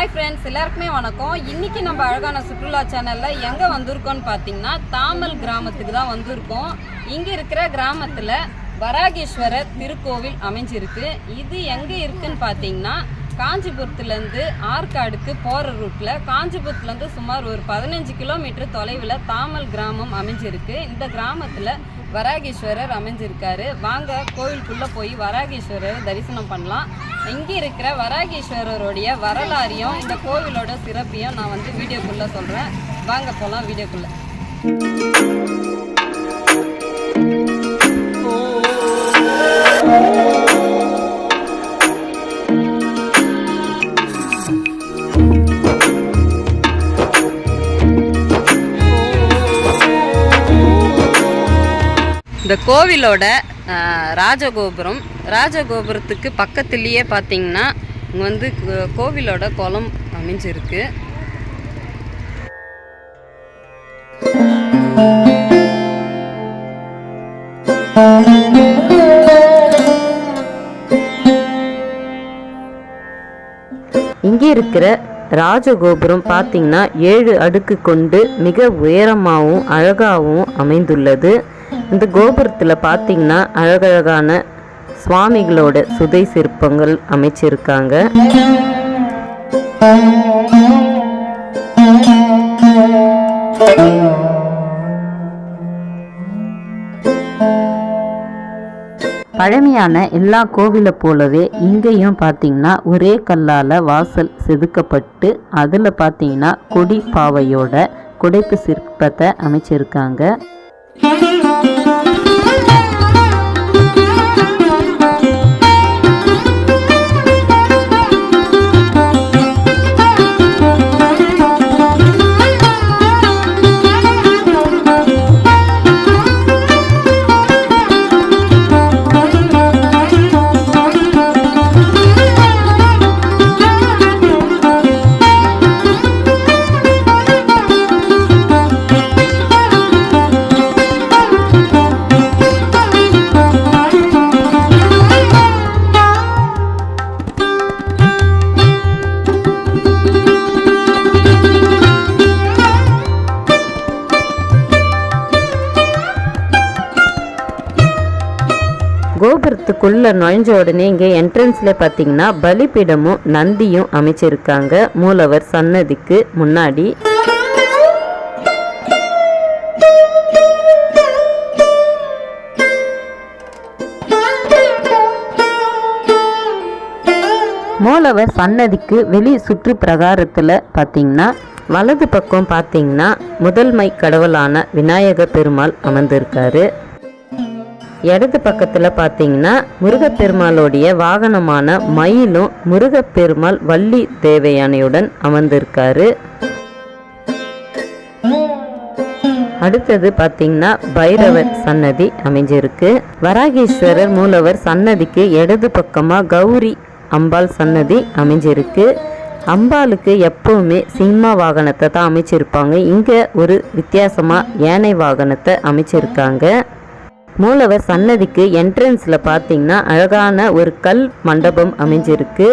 Hi friends எல்லாருக்குமே வணக்கம். இன்றைக்கி நம்ம அழகான சுற்றுலா சேனலில் எங்கே வந்திருக்கோம்னு பார்த்தீங்கன்னா தாமல் கிராமத்துக்கு தான் வந்திருக்கோம். இங்கே இருக்கிற கிராமத்தில் வராகேஸ்வரர் திருக்கோவில் அமைஞ்சிருக்கு. இது எங்கே இருக்குன்னு பார்த்தீங்கன்னா காஞ்சிபுரத்துலேருந்து ஆற்காடுக்கு போகிற ரூட்டில் காஞ்சிபுரத்துலேருந்து சுமார் ஒரு பதினஞ்சு கிலோமீட்டர் தொலைவில் தாமல் கிராமம் அமைஞ்சிருக்கு. இந்த கிராமத்தில் வராகேஸ்வரர் அமைஞ்சிருக்காரு. வாங்க கோவிலுக்குள்ளே போய் வராகேஸ்வரர் தரிசனம் பண்ணலாம். இங்கே இருக்கிற வராகீஸ்வரருடைய வரலாறையும் இந்த கோவிலோட சிறப்பையும் நான் வந்து வீடியோக்குள்ளே சொல்கிறேன் வாங்க போகலாம் வீடியோக்குள்ளே. இந்த கோவிலோட ராஜகோபுரம் ராஜகோபுரத்துக்கு பக்கத்துலேயே பார்த்தீங்கன்னா இங்கே வந்து கோவிலோட குளம் அமைஞ்சிருக்கு. இங்கே இருக்கிற ராஜகோபுரம் பார்த்திங்கன்னா ஏழு அடுக்கு கொண்டு மிக உயரமாகவும் அழகாகவும் அமைந்துள்ளது. இந்த கோபுரத்தில் பார்த்திங்கன்னா அழகழகான சுவாமிகளோட சுதை சிற்பங்கள் அமைச்சிருக்காங்க. பழமையான எல்லா கோவிலை போலவே இங்கேயும் பார்த்தீங்கன்னா ஒரே கல்லால் வாசல் செதுக்கப்பட்டு அதில் பார்த்தீங்கன்னா கொடி பாவையோட குடைப்பு சிற்பத்தை அமைச்சிருக்காங்க. உள்ளே நுழைஞ்ச உடனே இங்கே என்ட்ரன்ஸில் பார்த்தீங்கன்னா பலிபீடமும் நந்தியும் அமைச்சிருக்காங்க. மூலவர் சன்னதிக்கு முன்னாடி. மூலவர் சன்னதிக்கு வெளி சுற்று பிரகாரத்தில் பார்த்தீங்கன்னா வலது பக்கம் பார்த்தீங்கன்னா முதல்மை கடவுளான விநாயக பெருமாள் அமர்ந்திருக்காரு. இடது பக்கத்தில் பார்த்தீங்கன்னா முருகப்பெருமாளுடைய வாகனமான மயிலும் முருகப்பெருமாள் வள்ளி தேவயானையுடன் அமர்ந்திருக்காரு. அடுத்தது பார்த்தீங்கன்னா பைரவர் சன்னதி அமைஞ்சிருக்கு. வராகேஸ்வரர் மூலவர் சன்னதிக்கு இடது பக்கமாக கௌரி அம்பாள் சன்னதி அமைஞ்சிருக்கு. அம்பாளுக்கு எப்பவுமே சிம்ம வாகனத்தை தான் அமைச்சிருப்பாங்க. இங்கே ஒரு வித்தியாசமாக யானை வாகனத்தை அமைச்சிருக்காங்க. மூலவர் சன்னதிக்கு என்ட்ரன்ஸில் பார்த்தீங்கன்னா அழகான ஒரு கல் மண்டபம் அமைஞ்சிருக்கு.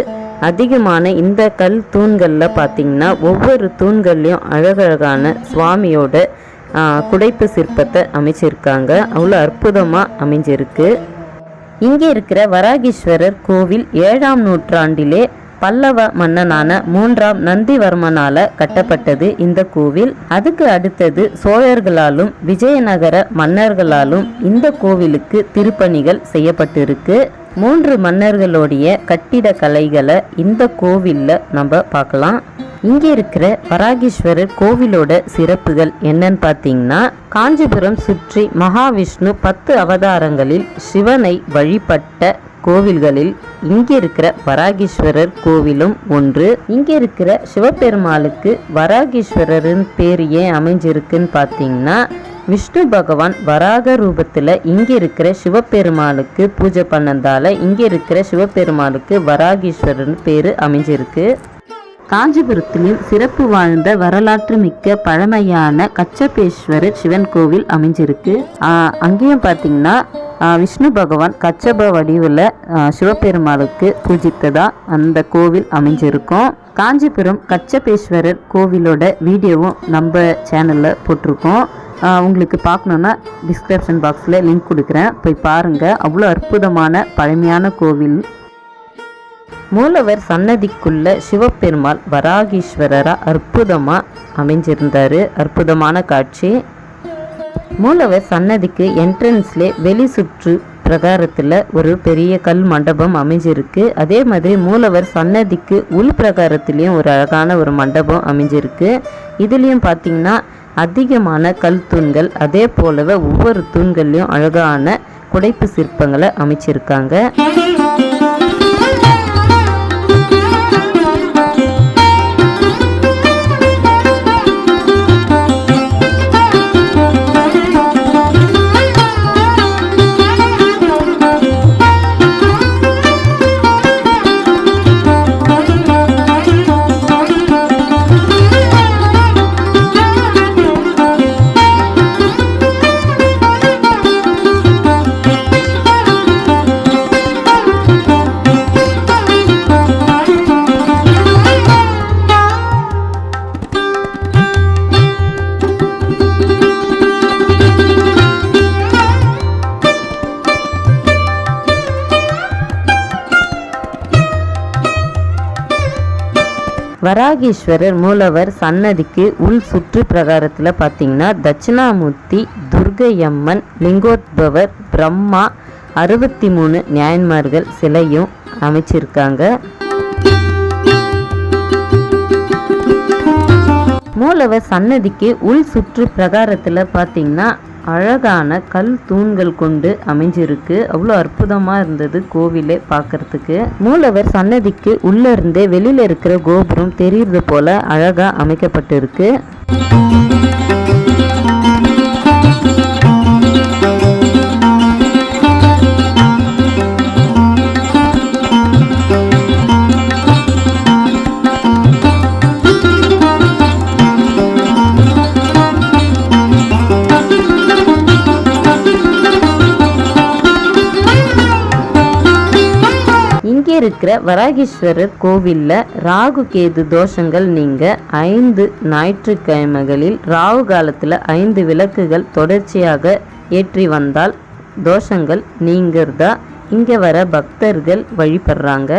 அதிகமான இந்த கல் தூண்களில் பார்த்தீங்கன்னா ஒவ்வொரு தூண்கள்லையும் அழகழகான சுவாமியோட குடைப்பு சிற்பத்தை அமைச்சிருக்காங்க. அவ்வளோ அற்புதமாக அமைஞ்சிருக்கு. இங்கே இருக்கிற வராகீஸ்வரர் கோவில் ஏழாம் நூற்றாண்டிலே பல்லவ மன்னனான மூன்றாம் நந்திவர்மனால கட்டப்பட்டது இந்த கோவில். அதுக்கு அடுத்தது சோழர்களாலும் விஜயநகர மன்னர்களாலும் இந்த கோவிலுக்கு திருப்பணிகள் செய்யப்பட்டிருக்கு. மூன்று மன்னர்களுடைய கட்டிட கலைகளை இந்த கோவிலில் நம்ம பார்க்கலாம். இங்கே இருக்கிற வராகீஸ்வரர் கோவிலோட சிறப்புகள் என்னன்னு பார்த்தீங்கன்னா காஞ்சிபுரம் சுற்றி மகாவிஷ்ணு பத்து அவதாரங்களில் சிவனை வழிபட்ட கோவில்களில் இங்கே இருக்கிற வராகீஸ்வரர் கோவிலும் ஒன்று. இங்கே இருக்கிற சிவபெருமாளுக்கு வராகீஸ்வரரின் பேர் ஏன் அமைஞ்சிருக்குன்னு பார்த்தீங்கன்னா விஷ்ணு பகவான் வராக ரூபத்தில் இங்கே இருக்கிற சிவபெருமாளுக்கு பூஜை பண்ணதால் இங்கே இருக்கிற சிவபெருமாளுக்கு வராகீஸ்வரர்னு பேர் அமைஞ்சிருக்கு. காஞ்சிபுரத்திலும் சிறப்பு வாழ்ந்த வரலாற்று மிக்க பழமையான கச்சபேஸ்வரர் சிவன் கோவில் அமைஞ்சிருக்கு. அங்கேயும் பார்த்தீங்கன்னா விஷ்ணு பகவான் கச்சப வடிவில் சிவபெருமாளுக்கு பூஜித்ததா அந்த கோவில் அமைஞ்சிருக்கும். காஞ்சிபுரம் கச்சபேஸ்வரர் கோவிலோட வீடியோவும் நம்ம சேனலில் போட்டிருக்கோம். உங்களுக்கு பார்க்கணுன்னா டிஸ்கிரிப்ஷன் பாக்ஸில் லிங்க் கொடுக்குறேன். போய் பாருங்கள் அவ்வளோ அற்புதமான பழமையான கோவில். மூலவர் சன்னதிக்குள்ள சிவபெருமாள் வராகீஸ்வரரா அற்புதமாக அமைஞ்சிருந்தாரு. அற்புதமான காட்சி. மூலவர் சன்னதிக்கு என்ட்ரன்ஸ்லே வெளி சுற்று பிரகாரத்தில் ஒரு பெரிய கல் மண்டபம் அமைஞ்சிருக்கு. அதே மாதிரி மூலவர் சன்னதிக்கு உள் பிரகாரத்துலேயும் ஒரு அழகான ஒரு மண்டபம் அமைஞ்சிருக்கு. இதுலேயும் பார்த்தீங்கன்னா அதிகமான கல் தூண்கள் அதே போலவே ஒவ்வொரு தூண்கள்லையும் அழகான குடைப்பு சிற்பங்களை அமைச்சிருக்காங்க. வராகீஸ்வரர் மூலவர் சன்னதிக்கு உள் சுற்று பிரகாரத்தில் பார்த்தீங்கன்னா தட்சிணாமூர்த்தி துர்கையம்மன் லிங்கோத்பவர் பிரம்மா அறுபத்தி மூணு நியாயன்மார்கள் சிலையும் அமைச்சிருக்காங்க. மூலவர் சன்னதிக்கு உள் சுற்று பிரகாரத்தில் பார்த்தீங்கன்னா அழகான கல் தூண்கள் கொண்டு அமைஞ்சிருக்கு. அவ்வளோ அற்புதமாக இருந்தது கோவிலே பார்க்கறதுக்கு. மூலவர் சன்னதிக்கு உள்ளே இருந்தே வெளியில் இருக்கிற கோபுரம் தெரியுறது போல அழகாக அமைக்கப்பட்டிருக்கு. இருக்கிற வராகீஸ்வரர் கோவில்ல ராகு கேது தோஷங்கள் நீங்க ஐந்து ஞாயிற்றுக்கிழமைகளில் ராகு காலத்துல ஐந்து விளக்குகள் தொடர்ச்சியாக ஏற்றி வந்தால் தோஷங்கள் நீங்கிறதா இங்க வர பக்தர்கள் வழிபடுறாங்க.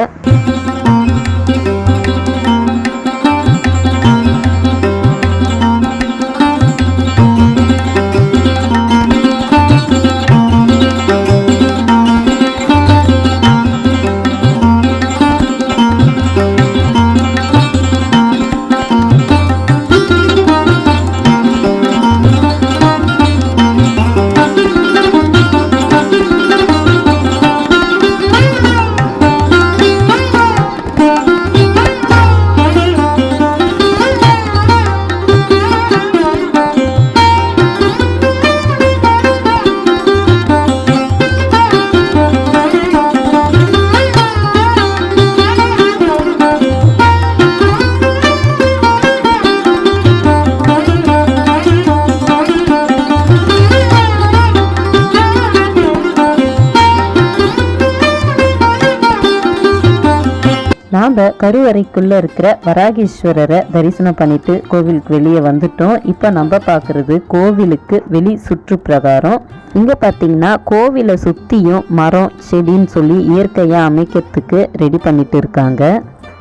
நாம் கருவறைக்குள்ளே இருக்கிற வராகீஸ்வரரை தரிசனம் பண்ணிட்டு கோவிலுக்கு வெளியே வந்துட்டோம். இப்போ நம்ம பார்க்குறது கோவிலுக்கு வெளி சுற்று பிரகாரம் இங்கே பார்த்தீங்கன்னா கோவிலை சுற்றியும் மரம் செடின்னு சொல்லி இயற்கையாக அமைக்கிறதுக்கு ரெடி பண்ணிட்டு இருக்காங்க.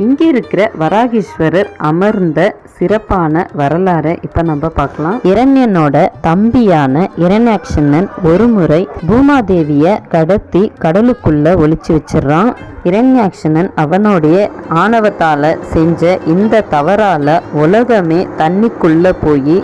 இங்கே இருக்கிற வராகீஸ்வரர் அமர்ந்த சிறப்பான வரலாறை இப்போ நம்ம பார்க்கலாம். இரண்யனோட தம்பியான இரண்யாட்சணன் ஒரு முறை பூமாதேவியை கடத்தி கடலுக்குள்ள ஒழிச்சு வச்சிடுறான். இரண்யாட்சணன் அவனுடைய ஆணவத்தால செஞ்ச இந்த தவறால உலகமே தண்ணிக்குள்ள போய்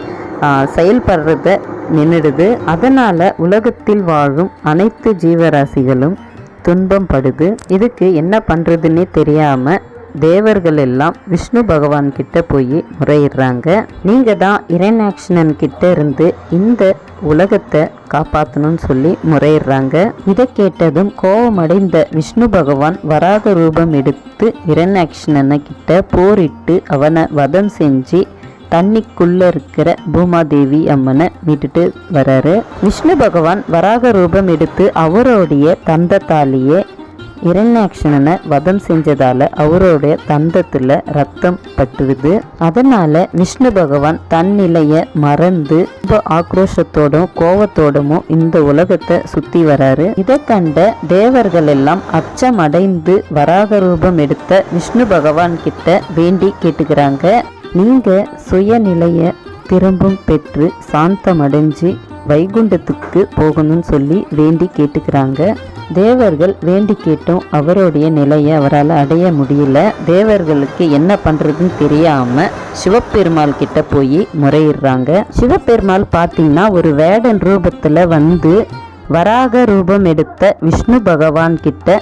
செயல்படுறத நின்றுடுது அதனால உலகத்தில் வாழும் அனைத்து ஜீவராசிகளும் துன்பம் படுது. இதுக்கு என்ன பண்ணுறதுன்னே தெரியாமல் தேவர்கள் எல்லாம் விஷ்ணு பகவான் கிட்ட போய் முறையிடுறாங்க. நீங்க தான் இரண்டாக்ஷனன் கிட்ட இருந்து இந்த உலகத்தை காப்பாற்றணும்னு சொல்லி முறையிடுறாங்க. இதை கேட்டதும் கோபமடைந்த விஷ்ணு பகவான் வராக ரூபம் எடுத்து இரண்டாக்ஷனனை கிட்ட போரிட்டு அவனை வதம் செஞ்சு தண்ணிக்குள்ள இருக்கிற பூமாதேவி அம்மனை விட்டுட்டு வராரு. விஷ்ணு பகவான் வராக ரூபம் எடுத்து அவருடைய தந்தத்தாலேயே இரண்யாக்ஷனனை வதம் செஞ்சதால அவருடைய தந்தத்துல ரத்தம் பட்டுருது அதனால விஷ்ணு பகவான் தன் நிலையை மறந்து ரொம்ப ஆக்ரோஷத்தோடும் கோவத்தோடமும் இந்த உலகத்தை சுத்தி வராரு. இதை கண்ட தேவர்கள் எல்லாம் அச்சமடைந்து வராக ரூபம் எடுத்த விஷ்ணு பகவான் கிட்ட வேண்டி கேட்டுக்கிறாங்க. நீங்க சுயநிலைய திரும்பும் பெற்று சாந்தமடைஞ்சு வைகுண்டத்துக்கு போகணும்னு சொல்லி வேண்டி கேட்டுக்கிறாங்க. தேவர்கள் வேண்டி கேட்டும் அவருடைய நிலையை அவரால் அடைய முடியல. தேவர்களுக்கு என்ன பண்ணுறதுன்னு தெரியாமல் சிவபெருமாள் கிட்ட போய் முறையிடுறாங்க. சிவபெருமாள் பார்த்தீங்கன்னா ஒரு வேடன் ரூபத்தில் வந்து வராக ரூபம் எடுத்த விஷ்ணு பகவான் கிட்ட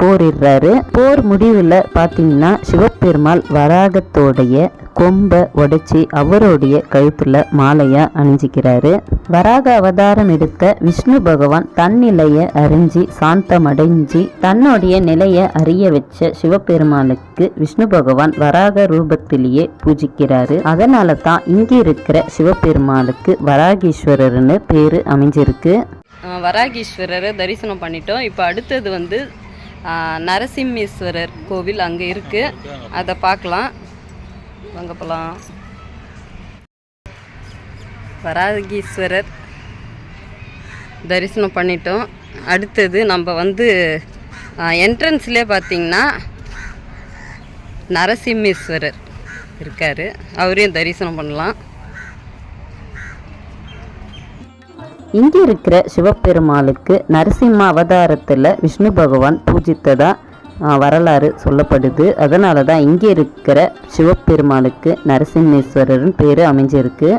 போரிடுறாரு. போர் முடிவில் பார்த்தீங்கன்னா சிவபெருமாள் வராகத்தோடைய கொம்பை உடைச்சி அவருடைய கழுத்தில் மாலையா அணிஞ்சிக்கிறாரு. வராக அவதாரம் எடுத்த விஷ்ணு பகவான் தன் நிலையை அறிஞ்சி சாந்தமடைஞ்சி தன்னுடைய நிலையை அறிய வச்ச சிவபெருமானுக்கு விஷ்ணு பகவான் வராக ரூபத்திலேயே பூஜிக்கிறாரு. அதனால தான் இங்கே இருக்கிற சிவபெருமானுக்கு வராகீஸ்வரர்னு பேரு அமைஞ்சிருக்கு. வராகீஸ்வரரை தரிசனம் பண்ணிட்டோம். இப்போ அடுத்தது வந்து நரசிம்மேஸ்வரர் கோவில் அங்கே இருக்குது அதை பார்க்கலாம் வாங்க போகலாம் வராகீஸ்வரர் தரிசனம் பண்ணிட்டோம். அடுத்தது நம்ம வந்து என்ட்ரன்ஸ்லேயே பார்த்திங்கன்னா நரசிம்மேஸ்வரர் இருக்கார். அவரையும் தரிசனம் பண்ணலாம். இங்கே இருக்கிற சிவபெருமாளுக்கு நரசிம்ம அவதாரத்தில் விஷ்ணு பகவான் பூஜித்ததா வரலாறு சொல்லப்படுது. அதனால தான் இங்கே இருக்கிற சிவபெருமாளுக்கு நரசிம்மேஸ்வரர்னு பேர் அமைஞ்சிருக்கு.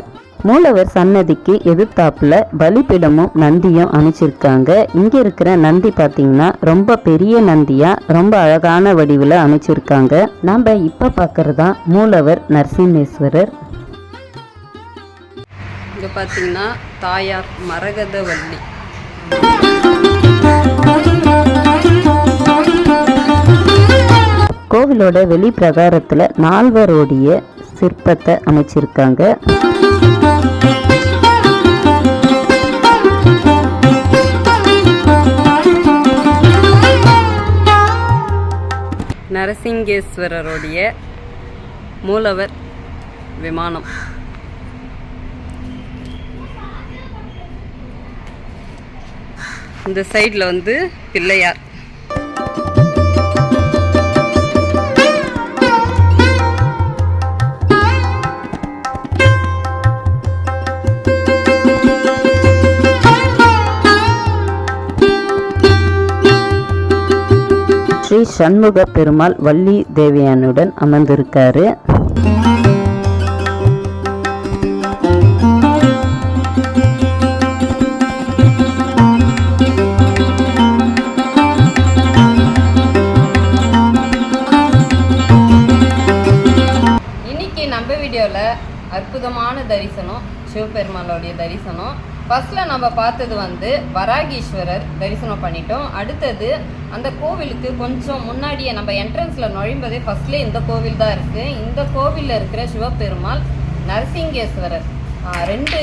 மூலவர் சன்னதிக்கு எதிர்த்தாப்புல பலிபீடமும் நந்தியும் அமைச்சிருக்காங்க இங்கே இருக்கிற நந்தி பார்த்தீங்கன்னா ரொம்ப பெரிய நந்தியாக ரொம்ப அழகான வடிவில் அமைச்சிருக்காங்க. நம்ம இப்போ பார்க்குறதா மூலவர் நரசிம்மேஸ்வரர். இங்கே பார்த்தீங்கன்னா தாயார் மரகதவல்லி. கோவிலோட வெளி பிரகாரத்துல நால்வருடைய சிற்பத்தை அமைச்சிருக்காங்க. நரசிங்கேஸ்வரருடைய மூலவர் விமானம். இந்த சைடில் வந்து பிள்ளையார். ஸ்ரீ சண்முக பெருமாள் வள்ளி தேவியானுடன் அமர்ந்திருக்காரு. நம்ம வீடியோவில் அற்புதமான தரிசனம் சிவபெருமானோடைய தரிசனம். ஃபஸ்ட்டில் நம்ம பார்த்தது வந்து வராகீஸ்வரர் தரிசனம் பண்ணிட்டோம். அடுத்தது அந்த கோவிலுக்கு கொஞ்சம் முன்னாடியே நம்ம என்ட்ரன்ஸில் நுழையும்போதே ஃபர்ஸ்ட்லேயே இந்த கோவில் தான் இருக்குது இந்த கோவிலில் இருக்கிற சிவபெருமாள் நரசிங்கேஸ்வரர். ரெண்டு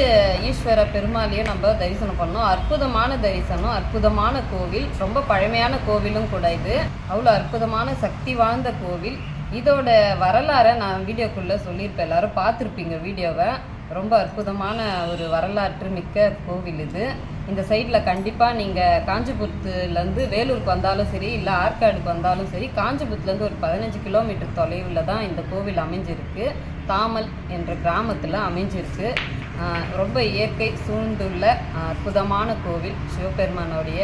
ஈஸ்வர பெருமாளையும் நம்ம தரிசனம் பண்ணோம். அற்புதமான தரிசனம் அற்புதமான கோவில். ரொம்ப பழமையான கோவிலும் கூட இது. அவ்வளோ அற்புதமான சக்தி வாழ்ந்த கோவில். இதோட வரலாறை நான் வீடியோக்குள்ளே சொல்லியிருப்பேன். எல்லாரும் பார்த்துருப்பீங்க வீடியோவை. ரொம்ப அற்புதமான ஒரு வரலாற்று மிக்க கோவில் இது. இந்த சைடில் கண்டிப்பாக நீங்கள் காஞ்சிபுரத்துலேருந்து வேலூருக்கு வந்தாலும் சரி இல்லை ஆற்காடுக்கு வந்தாலும் சரி காஞ்சிபுரத்துலேருந்து ஒரு பதினஞ்சு கிலோமீட்டர் தொலைவில் தான் இந்த கோவில் அமைஞ்சிருக்கு. தாமல் என்ற கிராமத்தில் அமைஞ்சிருக்கு. ரொம்ப இயற்கை சூழ்ந்துள்ள அற்புதமான கோவில் சிவபெருமானுடைய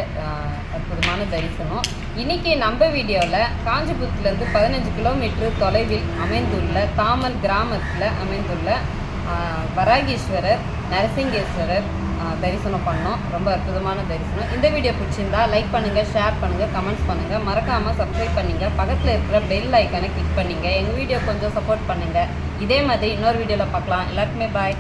அற்புதமான தரிசனம். இன்னைக்கு நம்ம வீடியோவில் காஞ்சிபுரத்துலேருந்து பதினஞ்சு கிலோமீட்டர் தொலைவில் அமைந்துள்ள தாமல் கிராமத்தில் அமைந்துள்ள வராகீஸ்வரர் நரசிங்கேஸ்வரர் தரிசனம் பண்ணோம். ரொம்ப அற்புதமான தரிசனம். இந்த வீடியோ பிடிச்சிருந்தா லைக் பண்ணுங்கள் ஷேர் பண்ணுங்கள் கமெண்ட்ஸ் பண்ணுங்கள் மறக்காமல் சப்ஸ்கிரைப் பண்ணுங்க. பக்கத்தில் இருக்கிற பெல் ஐக்கானை கிளிக் பண்ணுங்கள் எங்கள் வீடியோ கொஞ்சம் சப்போர்ட் பண்ணுங்கள் இதே மாதிரி இன்னொரு வீடியோவில் பார்க்கலாம். எல்லாருக்குமே பாய்